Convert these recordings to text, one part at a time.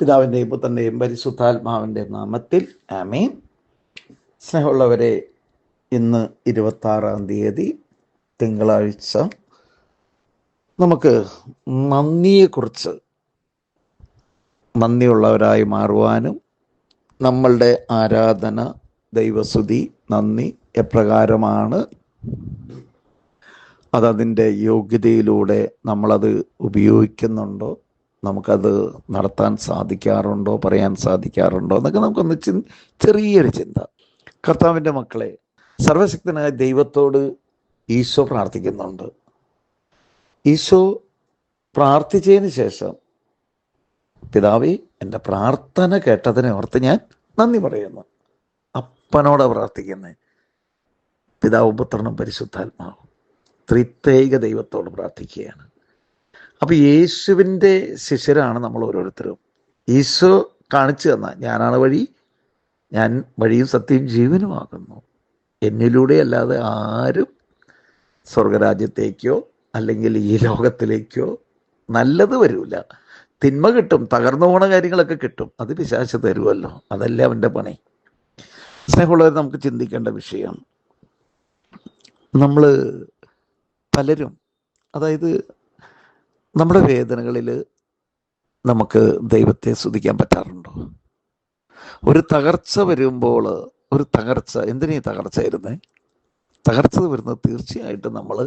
പിതാവിന്റെയും പുത്രന്റെയും പരിശുദ്ധാത്മാവിന്റെ നാമത്തിൽ ആമീൻ. സ്നേഹമുള്ളവരെ ഇന്ന് ഇരുപത്താറാം തീയതി തിങ്കളാഴ്ച. നമുക്ക് നന്ദിയെക്കുറിച്ച് നന്ദിയുള്ളവരായി മാറുവാനും നമ്മളുടെ ആരാധന ദൈവസ്തുതി നന്ദി എപ്രകാരമാണ്. അതതിന്റെ യോഗ്യതയിലൂടെ നമ്മളത് ഉപയോഗിക്കുന്നുണ്ടോ? നമുക്കത് നടത്താൻ സാധിക്കാറുണ്ടോ പറയാൻ സാധിക്കാറുണ്ടോ എന്നൊക്കെ നമുക്കൊന്ന് ചി ചെറിയൊരു ചിന്ത. കർത്താവിന്റെ മക്കളെ സർവശക്തനായ ദൈവത്തോട് ഈശോ പ്രാർത്ഥിക്കുന്നുണ്ട്. ഈശോ പ്രാർത്ഥിച്ചതിന് ശേഷം പിതാവേ എന്റെ പ്രാർത്ഥന കേട്ടതിനെ ഓർത്ത് ഞാൻ നന്ദി പറയുന്നു. അപ്പനോട് പ്രാർത്ഥിക്കുന്നത് പിതാവ് പുത്രനും പരിശുദ്ധാത്മാവും. ത്രിത്യേക ദൈവത്തോട് പ്രാർത്ഥിക്കുകയാണ്. അപ്പൊ യേശുവിന്റെ ശിഷ്യരാണ് നമ്മൾ ഓരോരുത്തരും. ഈശോ കാണിച്ചു തന്ന ഞാനാണ് വഴി ഞാൻ വഴിയും സത്യവും ജീവനുമാകുന്നു എന്നിലൂടെ അല്ലാതെ ആരും സ്വർഗരാജ്യത്തേക്കോ അല്ലെങ്കിൽ ഈ ലോകത്തിലേക്കോ നല്ലത് വരില്ല തിന്മ കിട്ടും തകർന്നു പോണ കാര്യങ്ങളൊക്കെ കിട്ടും. അത് പിശാശ തരുമല്ലോ അതല്ല അവന്റെ പണി. സ്നേഹമുള്ളവർ നമുക്ക് ചിന്തിക്കേണ്ട വിഷയം. നമ്മൾ പലരും അതായത് നമ്മുടെ വേദനകളിൽ നമുക്ക് ദൈവത്തെ സ്തുതിക്കാൻ പറ്റാറുണ്ടോ? ഒരു തകർച്ച വരുമ്പോൾ ഒരു തകർച്ച എന്തിനീ തകർച്ച വരുന്നേ? തകർച്ച വരുന്നത് തീർച്ചയായിട്ടും നമ്മൾ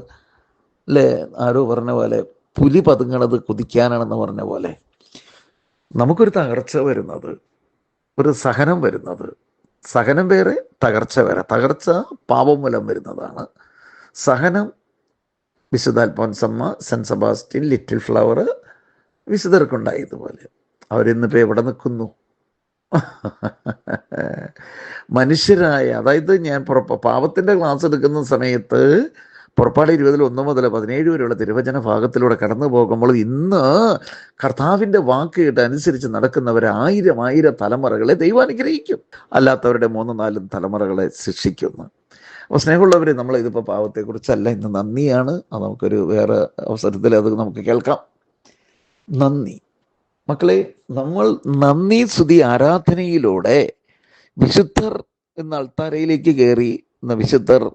അല്ലേ ആരോ പറഞ്ഞ പോലെ പുലി പതുങ്ങണത് കുതിക്കാനാണെന്ന് പറഞ്ഞ പോലെ നമുക്കൊരു തകർച്ച വരുന്നത് ഒരു സഹനം വരുന്നത്. സഹനം വേറെ തകർച്ച വേറെ. തകർച്ച പാപം മൂലം വരുന്നതാണ്. സഹനം വിശുദ്ധ Alphonsamma saint Sebastian little flower വിശുദ്ധർക്കുണ്ടായി ഇതുപോലെ അവരിന്നിപ്പോൾ എവിടെ നിൽക്കുന്നു മനുഷ്യരായ അതായത് ഞാൻ പാപത്തിന്റെ ക്ലാസ് എടുക്കുന്ന സമയത്ത് പുറപ്പാട് ഇരുപതിൽ ഒന്ന് മുതൽ പതിനേഴ് വരെയുള്ള തിരുവചന ഭാഗത്തിലൂടെ കടന്നു പോകുമ്പോൾ ഇന്ന് കർത്താവിന്റെ വാക്ക് കേട്ട് അനുസരിച്ച് നടക്കുന്നവർ ആയിരം ആയിരം തലമുറകളെ ദൈവം അനുഗ്രഹിക്കും അല്ലാത്തവരുടെ മൂന്നും നാലും തലമുറകളെ ശിക്ഷിക്കുന്നു. അപ്പോൾ സ്നേഹമുള്ളവരെ നമ്മൾ ഇതിപ്പോൾ പാവത്തെക്കുറിച്ചല്ല ഇന്ന് നന്ദിയാണ്. അത് നമുക്കൊരു വേറെ അവസരത്തിൽ അത് നമുക്ക് കേൾക്കാം. നന്ദി. മക്കളെ നമ്മൾ നന്ദി സ്തുതി ആരാധനയിലൂടെ വിശുദ്ധർ എന്ന അൾത്താരയിലേക്ക് കയറി എന്ന വിശുദ്ധർ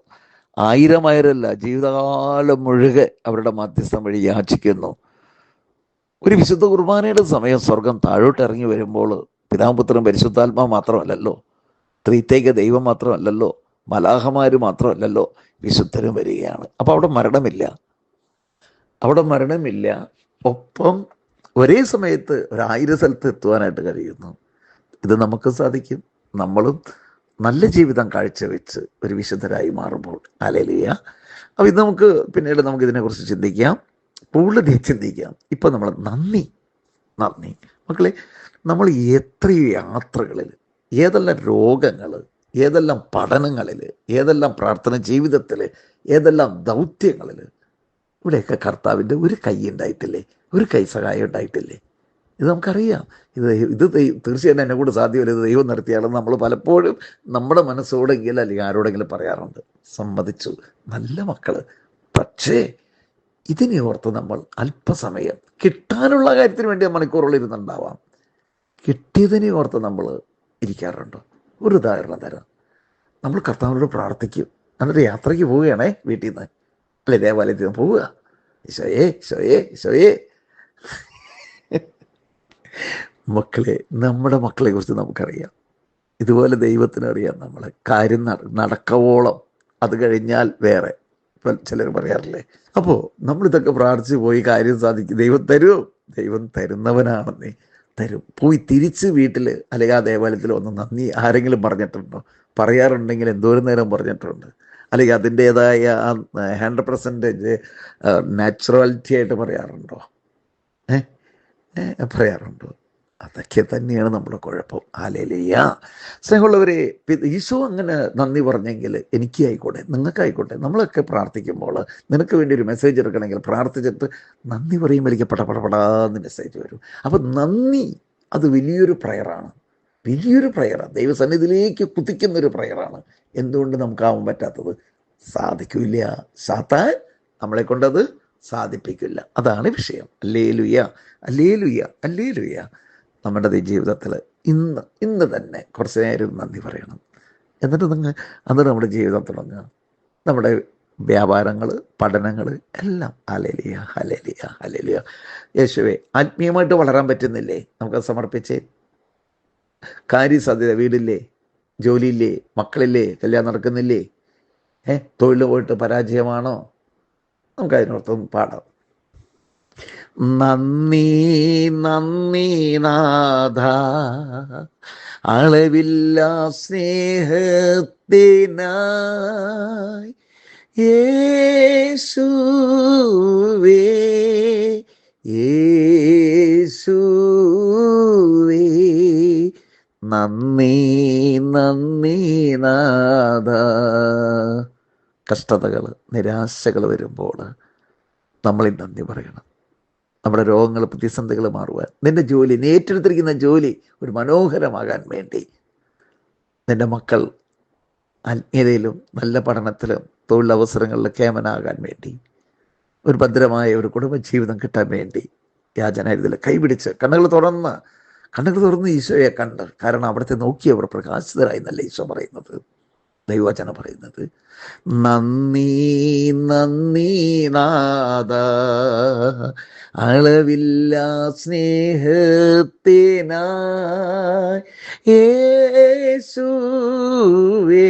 ആയിരമായിരല്ല ജീവിതകാലം മുഴുകെ അവരുടെ മധ്യസ്ഥം വഴി യാചിക്കുന്നു. ഒരു വിശുദ്ധ കുർബാനയുടെ സമയം സ്വർഗം താഴോട്ട് ഇറങ്ങി വരുമ്പോൾ പിതാപുത്രൻ പരിശുദ്ധാത്മാ മാത്രമല്ലല്ലോ. ത്രീത്തേക ദൈവം മാത്രമല്ലല്ലോ. മലാഹമാര് മാത്രമല്ലല്ലോ വിശുദ്ധരും വരികയാണ്. അപ്പോൾ അവിടെ മരണമില്ല. അവിടെ മരണമില്ല. ഒപ്പം ഒരേ സമയത്ത് ഒരായിരം സ്ഥലത്ത് എത്തുവാനായിട്ട് കഴിയുന്നു. ഇത് നമുക്ക് സാധിക്കും. നമ്മളും നല്ല ജീവിതം കാഴ്ചവെച്ച് ഒരു വിശുദ്ധരായി മാറുമ്പോൾ. അലലിയ അപ്പം ഇത് നമുക്ക് പിന്നീട് നമുക്ക് ഇതിനെക്കുറിച്ച് ചിന്തിക്കാം. കൂടുതൽ ചിന്തിക്കാം. ഇപ്പം നമ്മൾ നന്ദി. നന്ദി. മക്കളെ നമ്മൾ എത്രയോ യാത്രകളിൽ ഏതെല്ലാം രോഗങ്ങൾ ഏതെല്ലാം പഠനങ്ങളിൽ ഏതെല്ലാം പ്രാർത്ഥന ജീവിതത്തിൽ ഏതെല്ലാം ദൗത്യങ്ങളിൽ ഇവിടെയൊക്കെ കർത്താവിന്റെ ഒരു കൈ ഉണ്ടായിട്ടില്ലേ? ഒരു കൈ സഹായം ഉണ്ടായിട്ടില്ലേ? ഇത് നമുക്കറിയാം. ഇത് ഇത് തീർച്ചയായിട്ടും എന്നെ കൂടെ സാധ്യമല്ല ഇത് ദൈവം നടത്തിയാണെന്ന് നമ്മൾ പലപ്പോഴും നമ്മുടെ മനസ്സോടെങ്കിലും അല്ലെങ്കിൽ ആരോടെങ്കിലും പറയാറുണ്ട്. സമ്മതിച്ചു. നല്ല മക്കൾ പക്ഷേ ഇതിനെ ഓർത്ത് നമ്മൾ അല്പസമയം കിട്ടാനുള്ള കാര്യത്തിന് വേണ്ടി മണിക്കൂറുകൾ ഇരുന്നുണ്ടാവാം. കിട്ടിയതിനെ ഓർത്ത് നമ്മൾ ഇരിക്കാറുണ്ട്. ഒരു ഉദാഹരണം തരാം. നമ്മൾ കർത്താവിനോട് പ്രാർത്ഥിക്കും. എന്നിട്ട് യാത്രയ്ക്ക് പോവുകയാണേ വീട്ടിൽ നിന്ന് അല്ലെ? ദേവാലയത്തിൽ നിന്ന് പോവുക. ഈശോയെ ഈശോയെ ഈശോയെ. മക്കളെ നമ്മുടെ മക്കളെ കുറിച്ച് നമുക്കറിയാം. ഇതുപോലെ ദൈവത്തിന് അറിയാം നമ്മളെ. കാര്യം നടക്കവോളം അത് കഴിഞ്ഞാൽ വേറെ. ഇപ്പം ചിലർ പറയാറില്ലേ? അപ്പോൾ നമ്മളിതൊക്കെ പ്രാർത്ഥിച്ച് പോയി കാര്യം സാധിക്കും. ദൈവം തരുമോ ദൈവം തരുന്നവനാണെന്നേ. തരും. പോയി തിരിച്ച് വീട്ടിൽ അല്ലെങ്കിൽ ആ ദേവാലയത്തിൽ ഒന്ന് നന്ദി ആരെങ്കിലും പറഞ്ഞിട്ടുണ്ടോ? പറയാറുണ്ടെങ്കിൽ എന്തോരം നേരം പറഞ്ഞിട്ടുണ്ട്. അല്ലെങ്കിൽ അതിന്റെതായ ആ ഹൺഡ്രഡ് പെർസെന്റേജ് നാച്ചുറാലിറ്റി ആയിട്ട് പറയാറുണ്ടോ? ഏ പറയാറുണ്ടോ? അതൊക്കെ തന്നെയാണ് നമ്മുടെ കുഴപ്പം. ആലേലിയ സ്നേഹമുള്ളവരെ ഈശോ അങ്ങനെ നന്ദി പറഞ്ഞെങ്കിൽ എനിക്ക് ആയിക്കോട്ടെ നിങ്ങൾക്കായിക്കോട്ടെ നമ്മളൊക്കെ പ്രാർത്ഥിക്കുമ്പോൾ നിനക്ക് വേണ്ടി ഒരു മെസ്സേജ് എടുക്കണമെങ്കിൽ പ്രാർത്ഥിച്ചിട്ട് നന്ദി പറയുമ്പോൾ എനിക്ക് പടപടപടാന്ന് മെസ്സേജ് വരും. അപ്പം നന്ദി അത് വലിയൊരു പ്രയറാണ് വലിയൊരു പ്രയറാണ് ദൈവസന്നിധിയിലേക്ക് കുതിക്കുന്നൊരു പ്രയറാണ് എന്തുകൊണ്ട് നമുക്കാവാൻ പറ്റാത്തത്? സാധിക്കില്ല. സാത്താൻ നമ്മളെ കൊണ്ടത് സാധിപ്പിക്കില്ല. അതാണ് വിഷയം. അല്ലേ ലുയ്യ അല്ലേ ലുയ്യ അല്ലേ നമ്മുടെ ജീവിതത്തിൽ ഇന്ന് ഇന്ന് തന്നെ കുറച്ച് നേരം നന്ദി പറയണം. എന്നിട്ട് നിങ്ങൾ അത് നമ്മുടെ ജീവിതം തുടങ്ങുക. നമ്മുടെ വ്യാപാരങ്ങൾ പഠനങ്ങൾ എല്ലാം അലലിയ അലലിയ അലലിയ യേശുവേ ആത്മീയമായിട്ട് വളരാൻ പറ്റുന്നില്ലേ? നമുക്ക് സമർപ്പിച്ച്. കാര്യസാധ്യത വീടില്ലേ? ജോലിയില്ലേ? മക്കളില്ലേ? കല്യാണം നടക്കുന്നില്ലേ? ഏഹ് തൊഴിൽ പോയിട്ട് പരാജയമാണോ? നമുക്ക് അതിനർത്ഥം പാടാം. നന്ദി നന്ദി നാഥ. അളവില്ല സ്നേഹത്തിനായി യേശുവേ യേശുവേ. നന്ദി നന്ദി നാഥ. കഷ്ടതകൾ നിരാശകൾ വരുമ്പോൾ നമ്മളിൽ നന്ദി പറയണം. നമ്മുടെ രോഗങ്ങൾ പ്രതിസന്ധികൾ മാറുവാൻ. നിന്റെ ജോലി നീ ഏറ്റെടുത്തിരിക്കുന്ന ജോലി ഒരു മനോഹരമാകാൻ വേണ്ടി. നിന്റെ മക്കൾ ആത്മീയതയിലും നല്ല പഠനത്തിലും തൊഴിലവസരങ്ങളിലും കേമനാകാൻ വേണ്ടി. ഒരു ഭദ്രമായ ഒരു കുടുംബജീവിതം കിട്ടാൻ വേണ്ടി യാചന ഇതിൽ കൈപിടിച്ച് കണ്ണുകൾ തുറന്ന് കണ്ണുകൾ തുറന്ന് ഈശോയെ കണ്ട്. കാരണം അവിടുത്തെ നോക്കി അവർ പ്രകാശിതരായി എന്നല്ല ഈശോ പറയുന്നത്. ദൈവവചന പറയുന്നത്. നന്ദി നന്ദി നാദ അളവില്ല സ്നേഹത്തിനായി യേശുവേ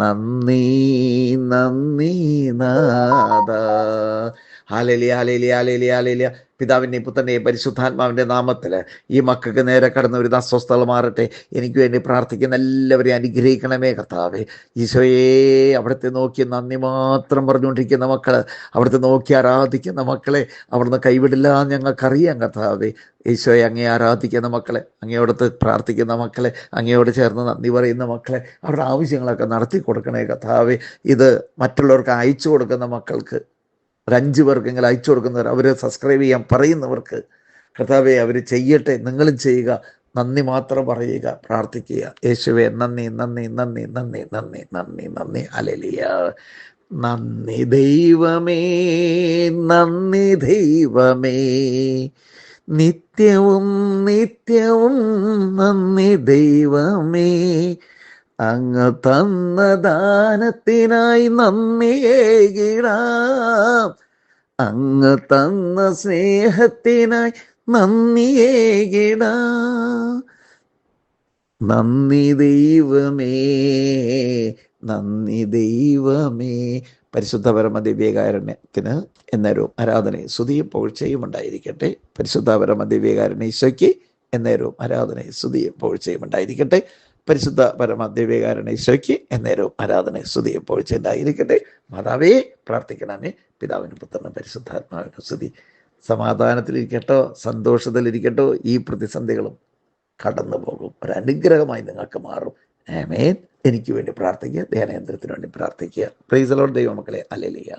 നന്ദി നന്ദി നാദ ഹാലേലിയ ഹാലലിയ ഹാലലിയ ഹാലലിയ. പിതാവിന്റെയും പുത്രന്റെയും പരിശുദ്ധാത്മാവിന്റെ നാമത്തിൽ ഈ മക്കൾക്ക് നേരെ കടന്ന ഒരു അസ്വസ്ഥത മാറട്ടെ. എനിക്ക് വേണ്ടി പ്രാർത്ഥിക്കുന്ന എല്ലാവരെയും അനുഗ്രഹിക്കണമേ കർത്താവേ. ഈശോയെ അവിടുത്തെ നോക്കി നന്ദി മാത്രം പറഞ്ഞുകൊണ്ടിരിക്കുന്ന മക്കൾ അവിടുത്തെ നോക്കി ആരാധിക്കുന്ന മക്കളെ അവിടുന്ന് കൈവിടില്ല ഞങ്ങൾക്കറിയാം കർത്താവേ. ഈശോയെ അങ്ങേ ആരാധിക്കുന്ന മക്കളെ അങ്ങയോടത്ത് പ്രാർത്ഥിക്കുന്ന മക്കളെ അങ്ങയോട് ചേർന്ന് നന്ദി പറയുന്ന മക്കളെ അവരുടെ ആവശ്യങ്ങളൊക്കെ നടത്തി കൊടുക്കണേ കർത്താവേ. ഇത് മറ്റുള്ളവർക്ക് അയച്ചു കൊടുക്കുന്ന മക്കൾക്ക് ഒരു അഞ്ച് പേർക്കെങ്കിലും അയച്ചു കൊടുക്കുന്നവർ അവരെ സബ്സ്ക്രൈബ് ചെയ്യാൻ പറയുന്നവർക്ക് കർത്താവെ അവർ ചെയ്യട്ടെ നിങ്ങളും ചെയ്യുക നന്ദി മാത്രം പറയുക പ്രാർത്ഥിക്കുക. യേശുവെ നന്ദി നന്ദി നന്ദി നന്ദി നന്ദി നന്ദി നന്ദി. അലലിയ നന്ദി ദൈവമേ നന്ദി ദൈവമേ. നിത്യവും നിത്യവും നന്ദി ദൈവമേ. അങ്ങ് തന്ന ദാനത്തിനായി നന്ദിയേകിടാം അങ്ങ് തന്ന സ്നേഹത്തിനായി നന്ദിയേകിടാം നന്ദി ദൈവമേ നന്ദി ദൈവമേ. പരിശുദ്ധ പരമ ദിവ്യകാരുണ്യത്തിന് എന്നേരവും ആരാധനയും സ്തുതിയും പോഴ്ചയും ഉണ്ടായിരിക്കട്ടെ. പരിശുദ്ധ പരമ ദിവ്യകാരണ ഈശോയ്ക്ക് എന്നേരവും ആരാധനയും സ്തുതിയും പോഴ്ചയും ഉണ്ടായിരിക്കട്ടെ. പരിശുദ്ധ പരമ ദിവ്യകാരുണ്യ ഈശോയ്ക്ക് എന്നേരവും ആരാധന സ്തുതി എപ്പോൾ ഉണ്ടായിരിക്കട്ടെ. മാതാവേ പ്രാർത്ഥിക്കണമേ. പിതാവിനും പുത്രനും പരിശുദ്ധാത്മാവിനും സ്തുതി. സമാധാനത്തിലിരിക്കട്ടോ സന്തോഷത്തിലിരിക്കട്ടോ ഈ പ്രതിസന്ധികളും കടന്നു പോകും ഒരു അനുഗ്രഹമായി നിങ്ങൾക്ക് മാറും. ആമേൻ. എനിക്ക് വേണ്ടി പ്രാർത്ഥിക്കുക ധ്യാനേന്ദ്രത്തിന് വേണ്ടി പ്രാർത്ഥിക്കുക. പ്രീസലോട് ദൈവമക്കളെ. അലലിയ